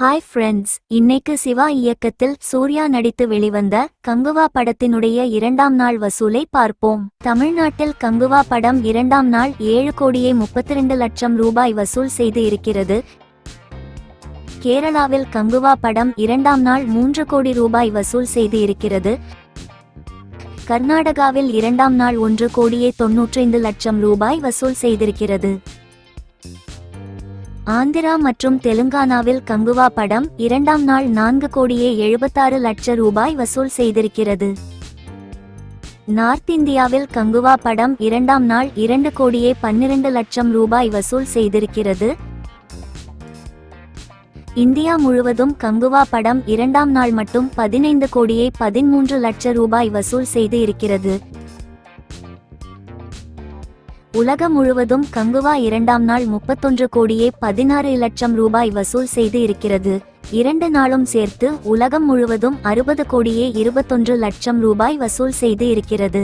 Hi friends இன்னைக்கு சிவா இயக்கத்தில் சூர்யா நடித்து வெளிவந்த கங்குவா படத்தினுடைய இரண்டாம் நாள் வசூலை பார்ப்போம். தமிழ்நாட்டில் கங்குவா படம் இரண்டாம் நாள் ஏழு கோடியே முப்பத்தி ரெண்டு லட்சம் ரூபாய் வசூல் செய்து இருக்கிறது. கேரளாவில் கங்குவா படம் இரண்டாம் நாள் மூன்று கோடி ரூபாய் வசூல் செய்து இருக்கிறது. கர்நாடகாவில் இரண்டாம் நாள் ஒன்று கோடியே தொன்னூற்றைந்து லட்சம் ரூபாய் வசூல் செய்திருக்கிறது. ஆந்திரா மற்றும் தெலுங்கானாவில் கங்குவா படம் இரண்டாம் நாள் நான்கு கோடியே எழுபத்தாறு லட்ச ரூபாய் வசூல் செய்திருக்கிறது. நார்த் இந்தியாவில் கங்குவா படம் இரண்டாம் நாள் இரண்டு கோடியே பன்னிரண்டு லட்சம் ரூபாய் வசூல் செய்திருக்கிறது. இந்தியா முழுவதும் கங்குவா படம் இரண்டாம் நாள் மட்டும் பதினைந்து கோடியே பதிமூன்று லட்ச ரூபாய் வசூல் செய்து இருக்கிறது. உலகம் முழுவதும் கங்குவா இரண்டாம் நாள் முப்பத்தொன்று கோடியே பதினாறு லட்சம் ரூபாய் வசூல் செய்து இருக்கிறது. இரண்டு நாளும் சேர்த்து உலகம் முழுவதும் அறுபது கோடியே இருபத்தொன்று லட்சம் ரூபாய் வசூல் செய்து இருக்கிறது.